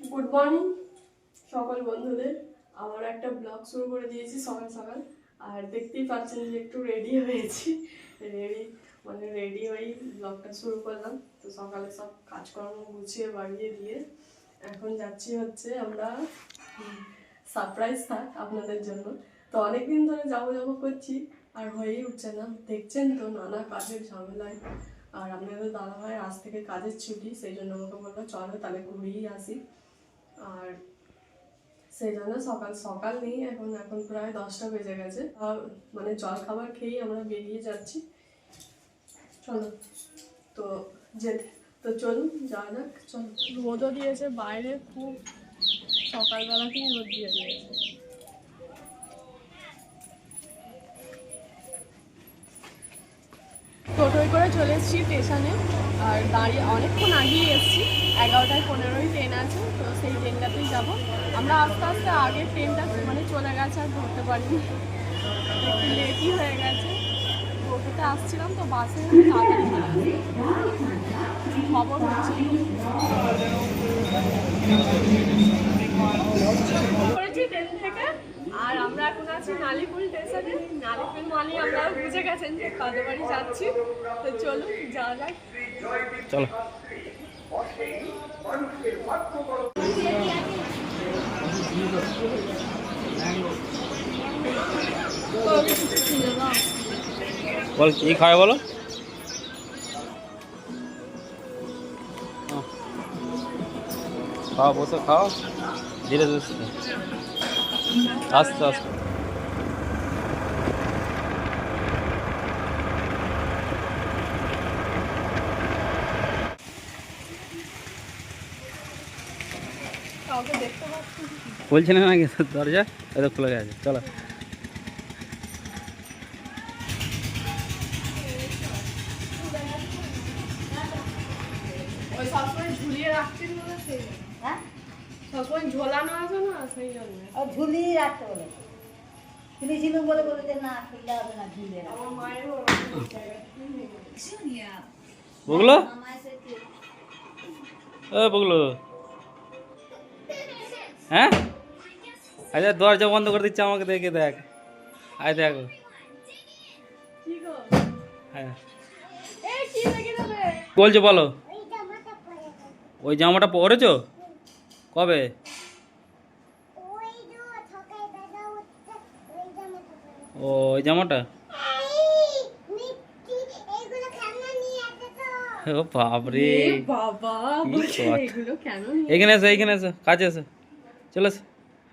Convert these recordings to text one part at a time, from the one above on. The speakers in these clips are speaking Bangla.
গুড মর্নিং সকল বন্ধুদের। আবার একটা ব্লগ শুরু করে দিয়েছি সকাল সকাল। আর দেখতেই পাচ্ছেন যে একটু রেডি হয়েছি। রেডি মানে রেডি হয়েই ব্লগটা শুরু করলাম। তো সকালে সব কাজকর্ম গুছিয়ে, বাড়িয়ে দিয়ে এখন যাচ্ছি হচ্ছে আমরা সারপ্রাইজ থাক আপনাদের জন্য। তো অনেকদিন ধরে যাব যাব করছি, আর হয়েই উঠছে না। দেখছেন তো নানা কাজের ঝামেলায়। আর আপনাদের দাদা ভাই আজ থেকে কাজের ছুটি, সেই জন্য আমাকে বলল, চলো তাহলে ঘুরেই আসি। আর সেই জন্য সকাল সকাল নেই, এখন এখন প্রায় দশটা বেজে গেছে। মানে জল খাবার খেয়েই আমরা বেরিয়ে যাচ্ছি। চলো, তো যেতে, তো চলুন, যাওয়া যাক, চলো। রোদও দিয়েছে, বাইরে খুব সকালবেলাতেই রোদ দিয়ে দিয়েছে। টোটোয় করে চলে এসেছি স্টেশনে, আর দাঁড়িয়ে অনেকক্ষণ আগেই এসেছি। এগারোটায় পনেরোই ট্রেন আছে, তো সেই ট্রেনটাতেই যাব। আমরা আস্তে আস্তে আগে ট্রেনটা মানে চলে গেছে, আর ধরতে পারিনি। একটু লেটই হয়ে গেছে। টোটোতে আসছিলাম, তো বাসে তাড়াতাড়ি খবর হচ্ছে ট্রেন থেকে। আর আমরা এখন আছি নালিপুল স্টেশনে। নালিপুল মানে আপনারা বুঝে গেছেন যে বাড়ি যাচ্ছি। তো চলুন, যাওয়া যাক। চলো। বল কি খায় বলো। খাও বসে খাও। ধীরে ধীরে আস্তে আস্তে কাউকে দেখতে পাচ্ছি না। বলছি না নাকি? দরজা এটা খুলে গেছে চলো। ঝুলিয়ে। হ্যাঁ না? সেই ও ঝুলিয়ে রাখতে বলে। খুলেছিল বলে বলে যে না খুললে হবে না ঝুলিয়ে রাখ। আমার মায়েরও ওরকম জায়গা। বুগলো? ও বুগলো। হ্যাঁ? আচ্ছা দরজা বন্ধ করে দিচ্ছে আমাকে দেখে দেখ। আয় দেখো। হ্যাঁ? বলছো বলো। ওই জামাটা পরেছো? কবে? ও ওই জামাটা? ও বাপরে। বাবা এখানে এসো এখানে এসো কাছে এসো। চলে এসো।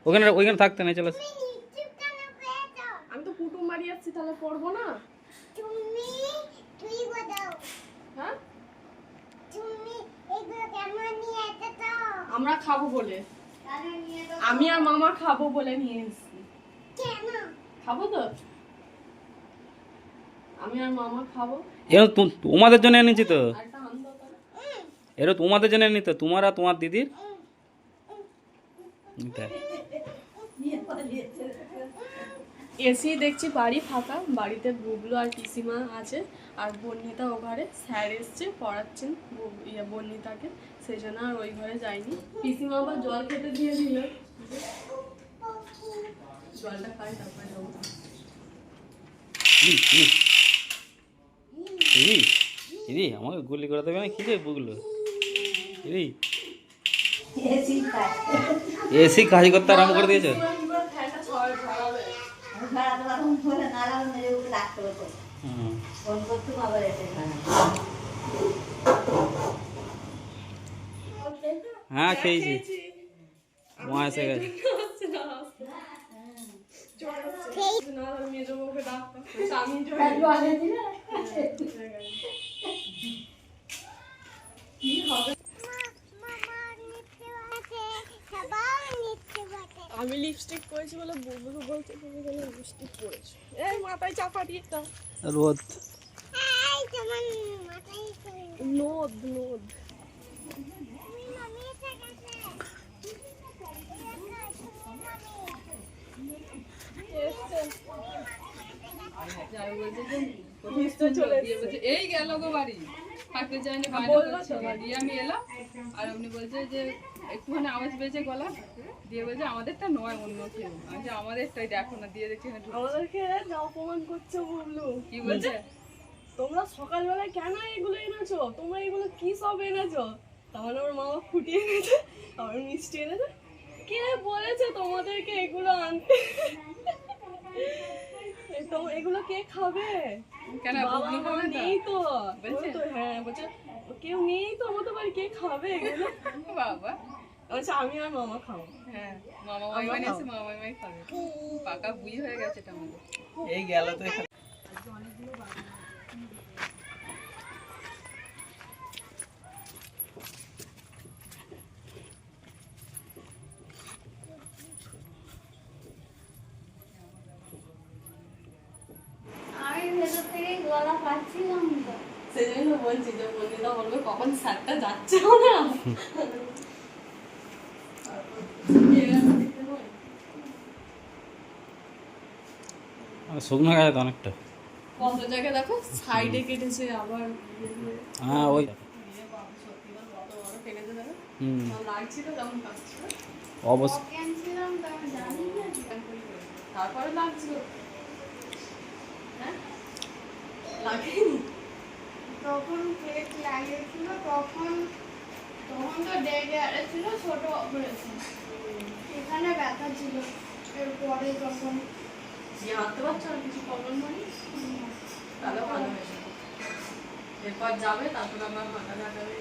ওখানে ওইখানে থাকতে নেই চলে আমি তো কুটুম বাড়ি যাচ্ছি তাহলে পড়ব না? হ্যাঁ? আমরা খাব বলে। আমি আর মামা খাব বলে নিয়ে এসেছি। খাব তো। আমি আর মামা খাব। এর তোমাদের জন্য এনেছি তো। এটা তোমাদের জন্য এনেছি তো। তোমার আর তোমার দিদির? দেখ। এসি দেখছি বাড়ি ফাঁকা বাড়িতে বুবলু আর পিসিমা আছে আর বর্ণিতা ও ঘরে স্যার এসছে পড়াচ্ছেন বু- ইয়ে বর্ণিতাকে সেই জন্য আর ওই ঘরে যায়নি। পিসিমা আবার জল খেতে দিয়ে দিল। জলটা খাই তারপরে যাব। ইরি আমাকে গুলি করে দেবে না? কি রে বুগলো খায়। এসি কাজ করতে আরম্ভ করে দিয়েছে? হ্যাঁ খেয়েছি। মা এসে গেছে। আসছে না, আসছে না। চলে আসছে। না, তাহলে মেজ বউকে ডাকতাম। স্বামী চলে কি হবে আমি লিপস্টিক করেছি বলে বুবু বলছে তুমি কেন লিপস্টিক করেছ এই মাথায় চাপা দিয়ে দাও। রোদ? নোদ নোদ। এই গেল গো বাড়ি। থাকতে চাইনি। দিয়ে আমি এলাম আর উনি বলছে যে একটুখানি আওয়াজ পেয়েছে গলা দিয়ে বলছে আমাদেরটা নয় অন্য কেউ। আমি যে আমাদেরটাই দেখো না দিয়ে দেখছি আমাদেরকে অপমান করছে বুবলু কি বলছে? তোমরা সকালবেলা কেন এগুলো এনেছো? তোমরা এগুলো কি সব এনেছো? তখন আমার মামা ফুটিয়ে এনেছে আমার মিষ্টি এনেছে। কে বলেছে তোমাদেরকে এগুলো আনতে? তো এগুলো কে খাবে? কেন বাবা? নেই তো। বলছে? তো হ্যাঁ বলছে কেউ নেই তো আমাদের বাড়ি কে খাবে এগুলো বাবা। বলছে আমি আর মামা খাব। হ্যাঁ মামা মাই আমরা বানিয়েছে মামা মাই মাই খাবে। পাকা বুঝি হয়ে গেছে এটা আমাদের। এই গেল তো এখানে। আমি ভেতর থেকে গলা পাচ্ছিলাম তো। সেই জন্য বলছি যে বন্দিতা বলবে কখন স্যারটা যাচ্ছে না? শুকনো গেছে তো অনেকটা। কত জায়গায় দেখো সাইডে কেটেছে আবার হ্যাঁ ওই না তারপরে লাগছিল। হ্যাঁ? লাগেনি? তখন প্লেট লাগিয়েছিল তখন তখন তো ডেগে ছিল ছোট অপারেশন এখানে ব্যথা ছিল এরপরে তখন হাঁটতে পারছ আর কিছু প্রবলেম হয়নি? তাহলে ভালো হয়েছে। এরপর যাবে তারপর আমার মাথা কাটাবে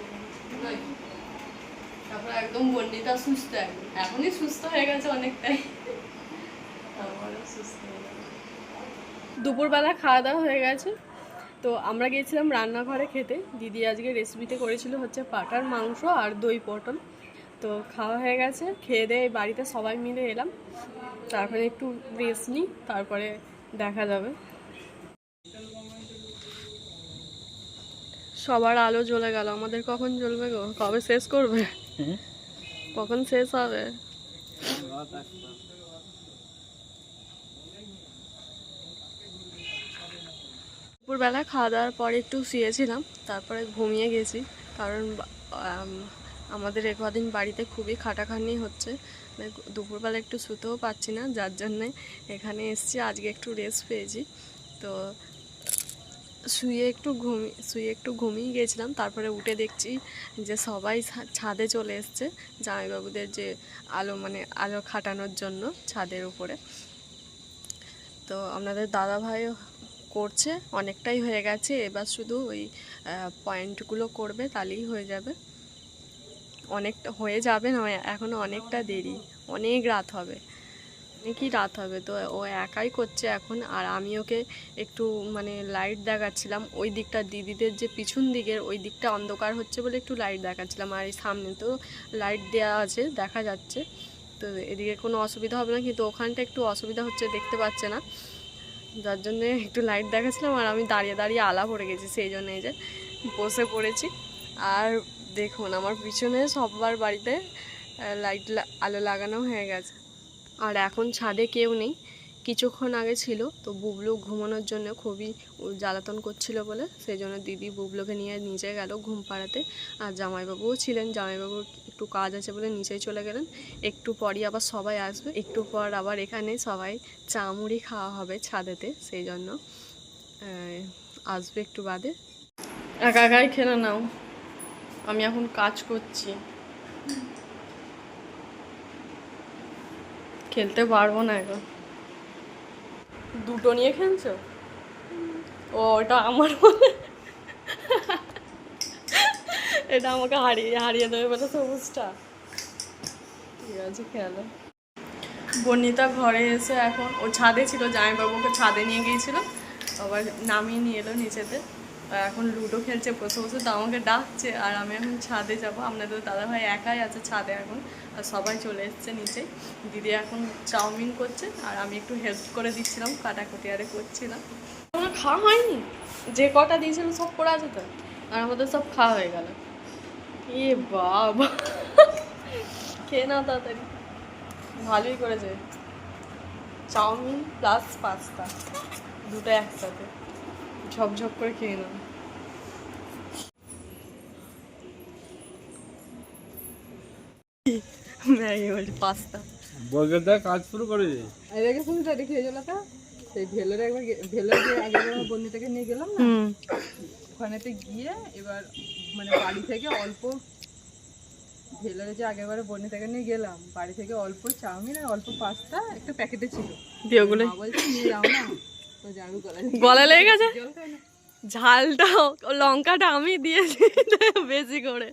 তারপর একদম বন্ডিতা সুস্থ একদম। এখনই সুস্থ হয়ে গেছে অনেকটাই। তারপরে সুস্থ হয়ে যাবে দুপুরবেলা খাওয়া দাওয়া হয়ে গেছে? তো আমরা গিয়েছিলাম রান্নাঘরে খেতে। দিদি আজকে রেসিপিতে করেছিল হচ্ছে পাটার মাংস আর দই পটল। তো খাওয়া হয়ে গেছে খেয়ে দিয়ে বাড়িতে সবাই মিলে এলাম। তারপরে একটু রেস্ট নিই তারপরে দেখা যাবে। সবার আলো জ্বলে গেল। আমাদের কখন জ্বলবে গো? কবে শেষ করবে? কখন শেষ হবে? দুপুরবেলা খাওয়া দাওয়ার পরে একটু শুয়েছিলাম, তারপরে ঘুমিয়ে গেছি। কারণ আমাদের এ কদিন বাড়িতে খুবই খাটাখাটনি হচ্ছে। মানে দুপুরবেলা একটু শুতেও পাচ্ছি না, যার জন্যে এখানে এসছি, আজকে একটু রেস্ট পেয়েছি। তো শুয়ে একটু ঘুমি, শুয়ে একটু ঘুমিয়ে গেছিলাম, তারপরে উঠে দেখছি যে সবাই ছাদে চলে এসছে, জামাইবাবুদের যে আলো মানে আলো খাটানোর জন্য ছাদের উপরে। তো আপনাদের দাদা ভাই করছে, অনেকটাই হয়ে গেছে, এবার শুধু ওই পয়েন্টগুলো করবে, তাহলেই হয়ে যাবে। অনেকটা, হয়ে যাবে নয় এখনও অনেকটা দেরি, অনেক রাত হবে। অনেকই রাত হবে, তো ও একাই করছে এখন, আর আমি ওকে একটু মানে লাইট দেখাচ্ছিলাম, ওই দিকটা দিদিদের যে পিছন দিকের, ওই দিকটা অন্ধকার হচ্ছে বলে একটু লাইট দেখাচ্ছিলাম, আর এই সামনে তো লাইট দেওয়া আছে, দেখা যাচ্ছে। তো এদিকে কোনো অসুবিধা হবে না, কিন্তু ওখানটা একটু অসুবিধা হচ্ছে, দেখতে পাচ্ছে না। যার জন্যে একটু লাইট দেখাচ্ছিলাম আর আমি দাঁড়িয়ে দাঁড়িয়ে আলা পড়ে গেছি, সেই জন্য এই যে বসে পড়েছি। আর দেখুন, আমার পিছনে সবার বাড়িতে লাইট আলো লাগানো হয়ে গেছে। আর এখন ছাদে কেউ নেই, কিছুক্ষণ আগে ছিল, তো বুবলু ঘুমানোর জন্য খুবই জ্বালাতন করছিল বলে, সেই জন্য দিদি বুবলুকে নিয়ে নিচে গেল ঘুম পাড়াতে। আর জামাইবাবুও ছিলেন, জামাইবাবুর একটু কাজ আছে বলে নিচেই চলে গেলেন। একটু পরই আবার সবাই আসবে। একটু পর আবার এখানে সবাই চা মুড়ি খাওয়া হবে ছাদেতে, সেই জন্য আসবে একটু বাদে। একা একাই খেলে নাও। আমি এখন কাজ করছি। খেলতে পারব না এখন। দুটো নিয়ে খেলছো? ও, ওটা আমার বলে এটা আমাকে হারিয়ে হারিয়ে দেবে বলে সবুজটা। ঠিক আছে খেলো বর্ণিতা ঘরে এসে এখন, ও ছাদে ছিল, জামাইবাবুকে ছাদে নিয়ে গিয়েছিল। আবার নামিয়ে নিয়ে এলো নিচেতে। এখন লুডো খেলছে, বসে বসে, তো আমাকে ডাকছে, আর আমি এখন ছাদে যাব। আপনাদের দাদাভাই একাই আছে ছাদে এখন, আর সবাই চলে এসছে নিচে। দিদি এখন চাউমিন করছে, আর আমি একটু হেল্প করে দিচ্ছিলাম, কাটাকুটি আরে করছিলাম। কোনো খাওয়া হয়নি? যে কটা দিয়েছিল সব পড়ে আছে তো? আর আমাদের সব খাওয়া হয়ে গেল। এ বাবা। খেয়ে নাও তাড়াতাড়ি। ভালোই করেছে। চাউমিন প্লাস পাস্তা দুটো একসাথে। ঝপঝপ করে খেয়ে নাও। ম্যাগি বলছি পাস্তা বলতে দা কাজ শুরু করে দে আরে আগে শুনতে রেখে গেলাম সেই ভেলোরে একবার ভেলোরে আগে আমার বন্ধুটাকে নিয়ে গেলাম না? ওখানেতে গিয়ে এবার মানে বাড়ি থেকে অল্প ভেলোরে যে বনে থেকে নিয়ে গেলাম। বাড়ি থেকে অল্প চাউমিন আর অল্প পাস্তা একটা প্যাকেটে ছিল। দিয়ে ওগুলো বলছে নিয়ে যাও না। তো জানু গলা লেগে গেছে? ঝালটা লঙ্কাটা আমি দিয়েছি বেশি করে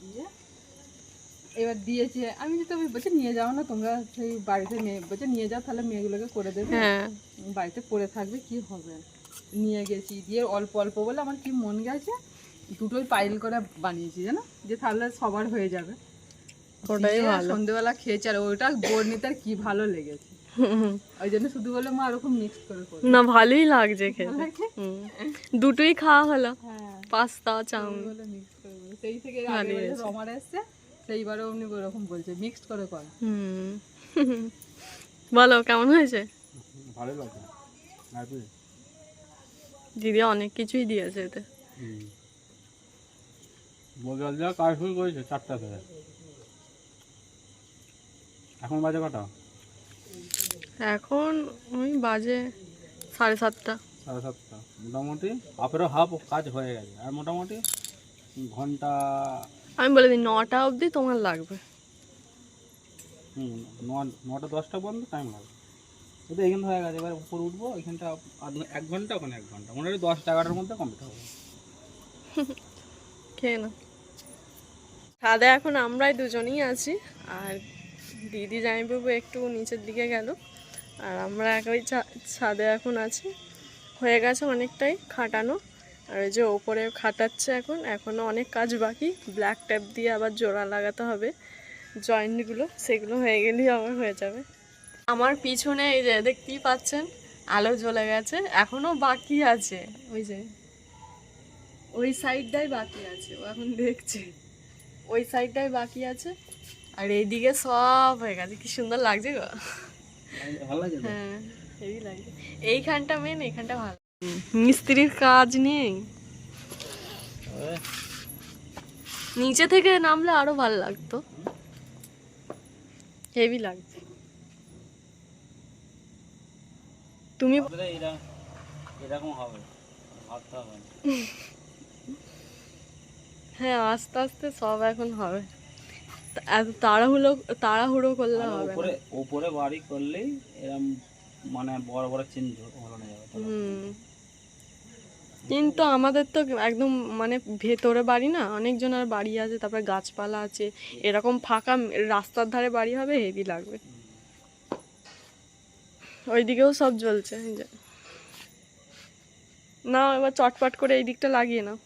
দিয়ে এবার দিয়েছে। আমি তো বলছে নিয়ে যাও না তোমরা সেই বাড়িতে মেয়ে বলছে নিয়ে যাও তাহলে মেয়েগুলোকে করে দেবে। হ্যাঁ। বাড়িতে পড়ে থাকবে কি হবে? নিয়ে গেছি দিয়ে অল্প অল্প বলে আমার কি মন গেছে দুটোই পাইল করে বানিয়েছি জানো? যে তাহলে সবার হয়ে যাবে। ওটাই ভালো। সন্ধ্যেবেলা খেয়েছে আর ওইটা বর্ণিতার কি ভালো লেগেছে। ওই জন্য শুধু বলে মা ওরকম মিক্স করে না ভালোই লাগছে খেতে। দুটোই খাওয়া হলো। হ্যাঁ। Pasta chow mein. সেই থেকে রমার এসছে সেইবারও উনি ওরকম বলছে মিক্সড করে কর। হুম। বলো কেমন হয়েছে? ভালো লাগে দিদি অনেক কিছুই দিয়েছে এতে। বর্গের যা কাজ শুরু করেছে চারটা থেকে। এখন বাজে কটা? এখন ওই বাজে সাড়ে সাতটা। সাড়ে সাতটা। মোটামুটি হাফেরও হাফ কাজ হয়ে গেছে। আর মোটামুটি ঘণ্টা আমি বলে দিই নটা অবধি তোমার লাগবে। হুম নটা দশটা পর্যন্ত টাইম লাগবে। তো এখানে হয়ে গেছে এবার উপরে উঠবো এখানটা এক ঘণ্টা ওখানে এক ঘণ্টা। মোটামুটি দশ এগারোটার মধ্যে কমপ্লিট হবে। খেয়ে না ছাদে এখন আমরাই দুজনেই আছি আর দিদি জামাইবাবু একটু নিচের দিকে গেল আর আমরা একই ছাদে এখন আছি। হয়ে গেছে অনেকটাই খাটানো। আর ওই যে ওপরে খাটাচ্ছে এখন এখনও অনেক কাজ বাকি। ব্ল্যাক ট্যাপ দিয়ে আবার জোড়া লাগাতে হবে। জয়েন্টগুলো সেগুলো হয়ে গেলেই আবার হয়ে যাবে। আমার পিছনে এই যে দেখতেই পাচ্ছেন আলো জ্বলে গেছে এখনও বাকি আছে। ওই যে ওই সাইডটাই বাকি আছে ও এখন দেখছে। ওই সাইডটাই বাকি আছে আর এইদিকে সব হয়ে গেছে। কি সুন্দর লাগছে গো। হ্যাঁ হেভি লাগছে। এইখানটা মেন এইখানটা ভালো। মিস্ত্রির কাজ নেই। নিচে থেকে নামলে আরও ভালো লাগতো। হেভি লাগছে। তুমি এরকম হবে না। হ্যাঁ আস্তে আস্তে সব এখন হবে। এত তাড়াহুড়ো তাড়াহুড়ো করলে মানে হবে উপরে উপরে বাড়ি করলেই এরকম মানে বড় বড় চেঞ্জ হলানো যাবে। হুম। কিন্তু আমাদের তো একদম মানে ভেতরে বাড়ি না, অনেকজনের বাড়ি আছে, তারপরে গাছপালা আছে, এরকম ফাঁকা রাস্তার ধারে বাড়ি হবে, হেভি লাগবে। ওইদিকেও সব জ্বলছে না এবার চটপট করে এই দিকটা লাগিয়ে নাও।